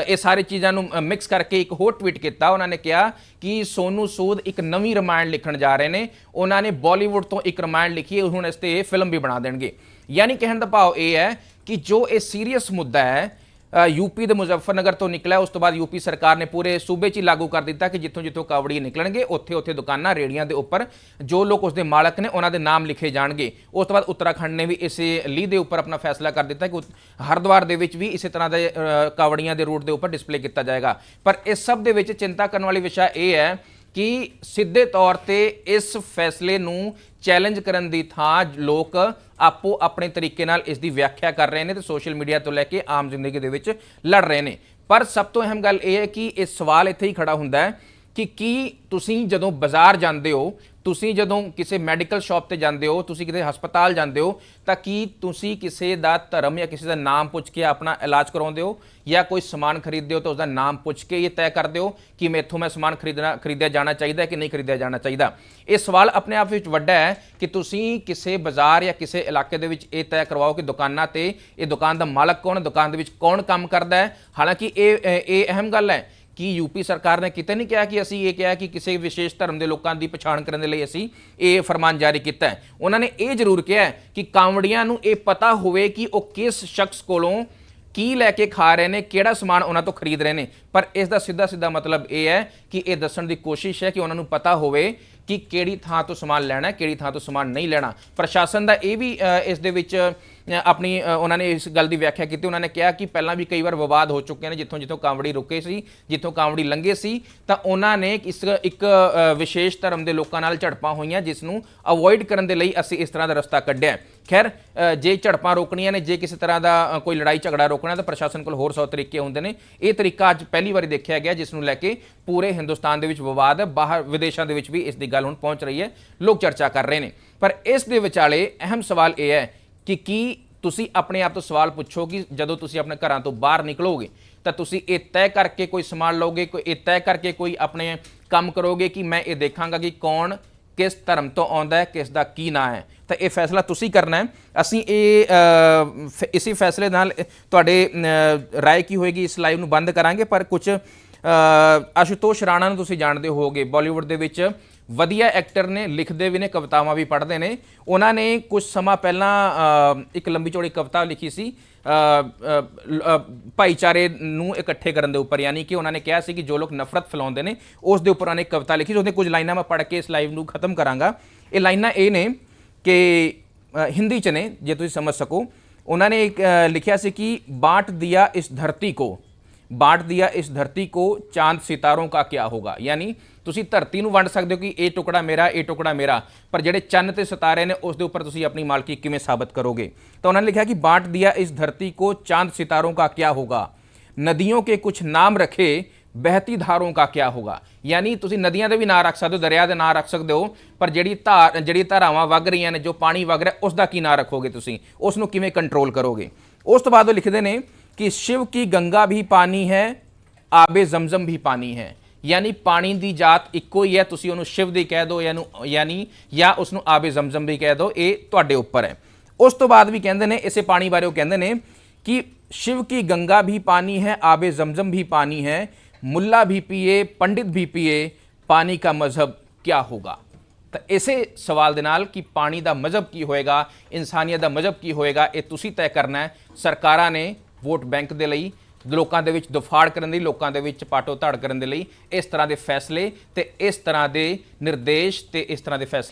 ਇਹ ਸਾਰੇ ਚੀਜ਼ਾਂ ਨੂੰ ਮਿਕਸ ਕਰਕੇ ਇੱਕ ਹੋਰ ਟਵੀਟ ਕੀਤਾ। ਉਹਨਾਂ ਨੇ ਕਿਹਾ ਕਿ ਸੋਨੂ ਸੂਦ ਇੱਕ ਨਵੀਂ ਰਮਾਇਣ ਲਿਖਣ ਜਾ ਰਹੇ ਨੇ। ਉਹਨਾਂ ਨੇ ਬਾਲੀਵੁੱਡ ਤੋਂ ਇੱਕ ਰਮਾਇਣ ਲਿਖੀ ਹੈ, ਹੁਣ ਇਸ ਤੇ ਇਹ ਫਿਲਮ ਵੀ ਬਣਾ ਦੇਣਗੇ। ਯਾਨੀ ਕਹਿਣ ਦਾ ਭਾਵ ਇਹ ਹੈ ਕਿ ਜੋ ਇਹ ਸੀਰੀਅਸ ਮੁੱਦਾ ਹੈ ਯੂਪੀ ਦੇ ਮੁਜ਼ੱਫਰਨਗਰ ਤੋਂ ਨਿਕਲਿਆ। ਉਸ ਤੋਂ ਬਾਅਦ ਯੂਪੀ ਸਰਕਾਰ ਨੇ ਪੂਰੇ ਸੂਬੇ 'ਚ ਹੀ ਲਾਗੂ ਕਰ ਦਿੱਤਾ ਕਿ ਜਿੱਥੋਂ ਜਿੱਥੋਂ ਕਾਵੜੀ ਨਿਕਲਣਗੇ, ਉੱਥੇ ਉੱਥੇ ਦੁਕਾਨਾਂ ਰੇੜੀਆਂ ਦੇ ਉੱਪਰ ਜੋ ਲੋਕ ਉਸ ਦੇ ਮਾਲਕ ਨੇ, ਉਹਨਾਂ ਦੇ ਨਾਮ ਲਿਖੇ ਜਾਣਗੇ। ਉਸ ਤੋਂ ਬਾਅਦ ਉੱਤਰਾਖੰਡ ਨੇ ਵੀ ਇਸੇ ਲੀ ਦੇ ਉੱਪਰ ਆਪਣਾ ਫੈਸਲਾ ਕਰ ਦਿੱਤਾ ਕਿ ਉਤ- ਹਰਿਦੁਆਰ ਦੇ ਵਿੱਚ ਵੀ ਇਸੇ ਤਰ੍ਹਾਂ ਦੇ ਕਾਵੜੀਆਂ ਦੇ ਰੂਟ ਦੇ ਉੱਪਰ ਡਿਸਪਲੇ ਕੀਤਾ ਜਾਏਗਾ। ਪਰ ਇਸ ਸਭ ਦੇ ਵਿੱਚ ਚਿੰਤਾ ਕਰਨ ਵਾਲੀ ਵਿਸ਼ਾ ਇਹ ਹੈ ਕਿ ਸਿੱਧੇ ਤੌਰ ਤੇ ਇਸ ਫੈਸਲੇ ਨੂੰ ਚੈਲੰਜ ਕਰਨ ਦੀ ਥਾਂ ਲੋਕ ਆਪੋ ਆਪਣੇ ਤਰੀਕੇ ਨਾਲ ਇਸ ਦੀ ਵਿਆਖਿਆ ਕਰ ਰਹੇ ਨੇ ਤੇ ਸੋਸ਼ਲ ਮੀਡੀਆ ਤੋਂ ਲੈ ਕੇ ਆਮ ਜ਼ਿੰਦਗੀ ਦੇ ਵਿੱਚ ਲੜ ਰਹੇ ਨੇ। ਪਰ ਸਭ ਤੋਂ ਅਹਿਮ ਗੱਲ ਇਹ ਹੈ ਕਿ ਇਹ ਸਵਾਲ ਇੱਥੇ ਹੀ ਖੜਾ ਹੁੰਦਾ ਹੈ ਕਿ ਕੀ ਤੁਸੀਂ ਜਦੋਂ ਬਾਜ਼ਾਰ ਜਾਂਦੇ ਹੋ ਤੁਸੀਂ ਜਦੋਂ ਕਿਸੇ ਮੈਡੀਕਲ ਸ਼ਾਪ ਤੇ ਜਾਂਦੇ ਹੋ, ਤੁਸੀਂ ਕਿਤੇ ਹਸਪਤਾਲ ਜਾਂਦੇ ਹੋ, ਤਾਂ ਕੀ ਤੁਸੀਂ ਕਿਸੇ ਦਾ ਧਰਮ ਜਾਂ ਕਿਸੇ ਦਾ ਨਾਮ ਪੁੱਛ ਕੇ ਆਪਣਾ ਇਲਾਜ ਕਰਾਉਂਦੇ ਹੋ? ਜਾਂ ਕੋਈ ਸਮਾਨ ਖਰੀਦਦੇ ਹੋ ਤਾਂ ਉਸਦਾ ਨਾਮ ਪੁੱਛ ਕੇ ਇਹ ਤੈਅ ਕਰਦੇ ਹੋ ਕਿ ਮੈਥੋਂ ਮੈਂ ਸਮਾਨ ਖਰੀਦਣਾ, ਖਰੀਦਿਆ ਜਾਣਾ ਚਾਹੀਦਾ ਕਿ ਨਹੀਂ ਖਰੀਦਿਆ ਜਾਣਾ ਚਾਹੀਦਾ? ਇਹ ਸਵਾਲ ਆਪਣੇ ਆਪ ਵਿੱਚ ਵੱਡਾ ਹੈ ਕਿ ਤੁਸੀਂ ਕਿਸੇ ਬਾਜ਼ਾਰ ਜਾਂ ਕਿਸੇ ਇਲਾਕੇ ਦੇ ਵਿੱਚ ਇਹ ਤੈਅ ਕਰਵਾਓ ਕਿ ਦੁਕਾਨਾਂ ਤੇ ਇਹ ਦੁਕਾਨ ਦਾ ਮਾਲਕ ਕੌਣ ਦੁਕਾਨ ਦੇ ਵਿੱਚ ਕੌਣ ਕੰਮ ਕਰਦਾ ਹੈ? ਹਾਲਾਂਕਿ ਇਹ ਇਹ ਅਹਿਮ ਗੱਲ ਹੈ ਕਿ ਯੂਪੀ ਸਰਕਾਰ ਨੇ ਕਿਤੇ ਨਹੀਂ ਕਿਹਾ ਕਿ ਅਸੀਂ ਇਹ ਕਿਹਾ ਕਿ ਕਿਸੇ ਵਿਸ਼ੇਸ਼ ਧਰਮ ਦੇ ਲੋਕਾਂ ਦੀ ਪਛਾਣ ਕਰਨ ਦੇ ਲਈ ਅਸੀਂ ਇਹ ਫਰਮਾਨ ਜਾਰੀ ਕੀਤਾ ਹੈ। ਉਹਨਾਂ ਨੇ ਇਹ ਜ਼ਰੂਰ ਕਿਹਾ ਕਿ ਕਾਂਵੜੀਆਂ ਨੂੰ ਇਹ ਪਤਾ ਹੋਵੇ ਕਿ ਉਹ ਕਿਸ ਸ਼ਖਸ ਕੋਲੋਂ ਕੀ ਲੈ ਕੇ ਖਾ ਰਹੇ ਨੇ, ਕਿਹੜਾ ਸਮਾਨ ਉਹਨਾਂ ਤੋਂ ਖਰੀਦ ਰਹੇ ਨੇ। ਪਰ ਇਸ ਦਾ ਸਿੱਧਾ ਸਿੱਧਾ ਮਤਲਬ ਇਹ ਹੈ ਕਿ ਇਹ ਦੱਸਣ ਦੀ ਕੋਸ਼ਿਸ਼ ਹੈ ਕਿ ਉਹਨਾਂ ਨੂੰ ਪਤਾ ਹੋਵੇ ਕਿ ਕਿਹੜੀ ਥਾਂ ਤੋਂ ਸਮਾਨ ਲੈਣਾ, ਕਿਹੜੀ ਥਾਂ ਤੋਂ ਸਮਾਨ ਨਹੀਂ ਲੈਣਾ। ਪ੍ਰਸ਼ਾਸਨ ਦਾ ਇਹ ਵੀ ਇਸ ਦੇ ਵਿੱਚ ਆਪਣੀ ਉਹਨਾਂ ਨੇ ਇਸ ਗੱਲ ਦੀ ਵਿਆਖਿਆ ਕੀਤੀ। ਉਹਨਾਂ ਨੇ ਕਿਹਾ ਕਿ ਪਹਿਲਾਂ ਵੀ ਕਈ ਵਾਰ ਵਿਵਾਦ ਹੋ ਚੁੱਕੇ ਨੇ, ਜਿੱਥੋਂ ਜਿੱਥੋਂ ਕਾਂਵੜੀ ਰੁਕੇ ਸੀ, ਜਿੱਥੋਂ ਕਾਂਵੜੀ ਲੰਘੇ ਸੀ, ਤਾਂ ਉਹਨਾਂ ਨੇ ਇਸ, ਇੱਕ ਵਿਸ਼ੇਸ਼ ਧਰਮ ਦੇ ਲੋਕਾਂ ਨਾਲ ਝੜਪਾਂ ਹੋਈਆਂ, ਜਿਸ ਨੂੰ ਅਵੋਇਡ ਕਰਨ ਦੇ ਲਈ ਅਸੀਂ ਇਸ ਤਰ੍ਹਾਂ ਦਾ ਰਸਤਾ ਕੱਢਿਆ। ਖੈਰ ਜੇ ਝੜਪਾਂ ਰੋਕਣੀਆਂ ਨੇ, ਜੇ ਕਿਸੇ ਤਰ੍ਹਾਂ ਦਾ ਕੋਈ ਲੜਾਈ ਝਗੜਾ ਰੋਕਣਾ, ਤਾਂ ਪ੍ਰਸ਼ਾਸਨ ਕੋਲ ਹੋਰ ਸੌ ਤਰੀਕੇ ਹੁੰਦੇ ਨੇ। ਇਹ ਤਰੀਕਾ ਅੱਜ ਪਹਿਲੀ ਵਾਰੀ ਦੇਖਿਆ ਗਿਆ, ਜਿਸ ਨੂੰ ਲੈ ਕੇ ਪੂਰੇ ਹਿੰਦੁਸਤਾਨ ਦੇ ਵਿੱਚ ਵਿਵਾਦ ਹੈ ਬਾਹਰ ਵਿਦੇਸ਼ਾਂ ਦੇ ਵਿੱਚ ਵੀ ਇਸ ਦੀ ਗੱਲ ਹੁਣ ਪਹੁੰਚ ਰਹੀ ਹੈ। ਲੋਕ ਚਰਚਾ ਕਰ ਰਹੇ ਨੇ। ਪਰ ਇਸ ਦੇ ਵਿਚਾਲੇ ਅਹਿਮ ਸਵਾਲ ਇਹ ਹੈ ਕਿ ਕੀ ਤੁਸੀਂ ਆਪਣੇ ਆਪ ਤੋਂ ਸਵਾਲ ਪੁੱਛੋ ਕਿ ਜਦੋਂ ਤੁਸੀਂ ਆਪਣੇ ਘਰਾਂ ਤੋਂ ਬਾਹਰ ਨਿਕਲੋਗੇ? ਤਾਂ ਤੁਸੀਂ ਇਹ ਤੈਅ ਕਰਕੇ ਕੋਈ ਸਮਾਨ ਲਓਗੇ, ਕੋਈ ਇਹ ਤੈਅ ਕਰਕੇ ਕੋਈ ਆਪਣੇ ਕੰਮ ਕਰੋਗੇ ਕਿ ਮੈਂ ਇਹ ਦੇਖਾਂਗਾ ਕਿ ਕੌਣ ਕਿਸ ਧਰਮ ਤੋਂ ਆਉਂਦਾ ਹੈ ਕਿਸ ਦਾ ਕੀ ਨਾਂ ਹੈ। ਤਾਂ ਇਹ ਫੈਸਲਾ ਤੁਸੀਂ ਕਰਨਾ ਹੈ। ਅਸੀਂ ਇਹ ਫ- ਇਸੇ ਫੈਸਲੇ ਨਾਲ ਤੁਹਾਡੇ ਅ, ਰਾਏ ਕੀ ਹੋਏਗੀ ਇਸ ਲਾਈਵ ਨੂੰ ਬੰਦ ਕਰਾਂਗੇ। ਪਰ ਕੁਝ ਆਸ਼ੂਤੋਸ਼ ਰਾਣਾ ਨੂੰ ਤੁਸੀਂ ਜਾਣਦੇ ਹੋਗੇ ਬਾਲੀਵੁੱਡ ਦੇ ਵਿੱਚ ਵਧੀਆ ਐਕਟਰ ਨੇ, ਲਿਖਦੇ ਵੀ ਨੇ, ਕਵਿਤਾਵਾਂ ਵੀ ਪੜ੍ਹਦੇ ਨੇ। ਉਹਨਾਂ ਨੇ ਕੁਝ ਸਮਾਂ ਪਹਿਲਾਂ ਇੱਕ ਲੰਬੀ ਚੌੜੀ ਕਵਿਤਾ ਲਿਖੀ ਸੀ ਭਾਈਚਾਰੇ ਨੂੰ ਇਕੱਠੇ ਕਰਨ ਦੇ ਉੱਪਰ, ਯਾਨੀ ਕਿ ਉਹਨਾਂ ਨੇ ਕਿਹਾ ਸੀ ਕਿ ਜੋ ਲੋਕ ਨਫ਼ਰਤ ਫੈਲਾਉਂਦੇ ਨੇ, ਉਸ ਦੇ ਉੱਪਰ ਉਹਨੇ ਕਵਿਤਾ ਲਿਖੀ ਉਹਦੇ ਕੁਝ ਲਾਈਨਾਂ ਮੈਂ ਪੜ੍ਹ ਕੇ ਇਸ ਲਾਈਵ ਨੂੰ ਖਤਮ ਕਰਾਂਗਾ। ਇਹ ਲਾਈਨਾਂ ਇਹ ਨੇ ਕਿ ਹਿੰਦੀ ਚ ਨੇ, ਜੇ ਤੁਸੀਂ ਸਮਝ ਸਕੋ। ਉਹਨਾਂ ਨੇ ਲਿਖਿਆ ਸੀ ਕਿ ਬਾਟ ਦਿਆ ਇਸ ਧਰਤੀ ਕੋ। बांट दिया इस धरती को चांद सितारों का क्या होगा ਯਾਨੀ ਤੁਸੀਂ ਧਰਤੀ ਨੂੰ ਵੰਡ ਸਕਦੇ ਹੋ ਕਿ ਇਹ ਟੁਕੜਾ ਮੇਰਾ ਇਹ ਟੁਕੜਾ ਮੇਰਾ ਪਰ ਜਿਹੜੇ ਚੰਨ ਤੇ ਸਿਤਾਰੇ ਨੇ ਉਸ ਦੇ ਉੱਪਰ ਤੁਸੀਂ ਆਪਣੀ ਮਾਲਕੀ ਕਿਵੇਂ ਸਾਬਤ ਕਰੋਗੇ ਤਾਂ ਉਹਨਾਂ ਨੇ ਲਿਖਿਆ ਕਿ बांट दिया इस धरती को चांद सितारों का क्या होगा ਨਦੀਆਂ ਕੇ ਕੁਝ ਨਾਮ ਰੱਖੇ ਬਹਿਤੀ ਧਾਰੋਂ ਕਾ ਕਿਆ ਹੋਗਾ ਯਾਨੀ ਤੁਸੀਂ ਨਦੀਆਂ ਦੇ ਵੀ ਨਾਂ ਰੱਖ ਸਕਦੇ ਹੋ ਦਰਿਆ ਦੇ ਨਾਂ ਰੱਖ ਸਕਦੇ ਹੋ ਪਰ ਜਿਹੜੀ ਧਾਰ ਜਿਹੜੀ ਧਾਰਾਵਾਂ ਵਗ ਰਹੀਆਂ ਨੇ ਜੋ ਪਾਣੀ ਵਗ ਰਿਹਾ ਉਸ ਦਾ ਕੀ ਨਾਂ ਰੱਖੋਗੇ ਤੁਸੀਂ ਉਸ ਨੂੰ ਕਿਵੇਂ ਕੰਟਰੋਲ ਕਰੋਗੇ ਉਸ ਤੋਂ ਬਾਅਦ ਉਹ ਲਿਖਦੇ ਨੇ ਕਿ ਸ਼ਿਵ ਕੀ ਗੰਗਾ ਵੀ ਪਾਣੀ ਹੈ ਆਬੇ ਜ਼ਮਜ਼ਮ ਵੀ ਪਾਣੀ ਹੈ ਯਾਨੀ ਪਾਣੀ ਦੀ ਜਾਤ ਇੱਕੋ ਹੀ ਹੈ ਤੁਸੀਂ ਉਹਨੂੰ ਸ਼ਿਵ ਦੀ ਕਹਿ ਦਿਓ ਜਾਂ ਯਾਨੀ ਜਾਂ ਉਸ ਨੂੰ ਆਬੇ ਜ਼ਮਜ਼ਮ ਵੀ ਕਹਿ ਦਿਓ ਇਹ ਤੁਹਾਡੇ ਉੱਪਰ ਹੈ ਉਸ ਤੋਂ ਬਾਅਦ ਵੀ ਕਹਿੰਦੇ ਨੇ ਇਸੇ ਪਾਣੀ ਬਾਰੇ ਉਹ ਕਹਿੰਦੇ ਨੇ ਕਿ ਸ਼ਿਵ ਕੀ ਗੰਗਾ ਵੀ ਪਾਣੀ ਹੈ ਆਬੇ ਜ਼ਮਜ਼ਮ ਵੀ ਪਾਣੀ ਹੈ ਮੁੱਲਾ ਵੀ ਪੀਏ ਪੰਡਿਤ ਵੀ ਪੀਏ ਪਾਣੀ ਦਾ ਮਜ਼ਹਬ ਕੀ ਹੋਗਾ ਤਾਂ ਇਸੇ ਸਵਾਲ ਦੇ ਨਾਲ ਕਿ ਪਾਣੀ ਦਾ ਮਜ਼ਹਬ ਕੀ ਹੋਏਗਾ ਇਨਸਾਨੀਅਤ ਦਾ ਮਜ਼ਹਬ ਕੀ ਹੋਏਗਾ ਇਹ ਤੁਸੀਂ ਤੈਅ ਕਰਨਾ ਸਰਕਾਰਾਂ ਨੇ ਵੋਟ ਬੈਂਕ ਦੇ ਲਈ, ਲੋਕਾਂ ਦੇ ਵਿੱਚ ਦੁਫਾੜ ਕਰਨ ਦੇ ਲਈ, ਲੋਕਾਂ ਦੇ ਵਿੱਚ ਪਾਟੋ ਧੜ ਕਰਨ ਦੇ ਲਈ, ਇਸ ਤਰ੍ਹਾਂ ਦੇ ਫੈਸਲੇ ਤੇ ਇਸ ਤਰ੍ਹਾਂ ਦੇ ਨਿਰਦੇਸ਼ ਤੇ ਇਸ ਤਰ੍ਹਾਂ ਦੇ ਫੈਸਲੇ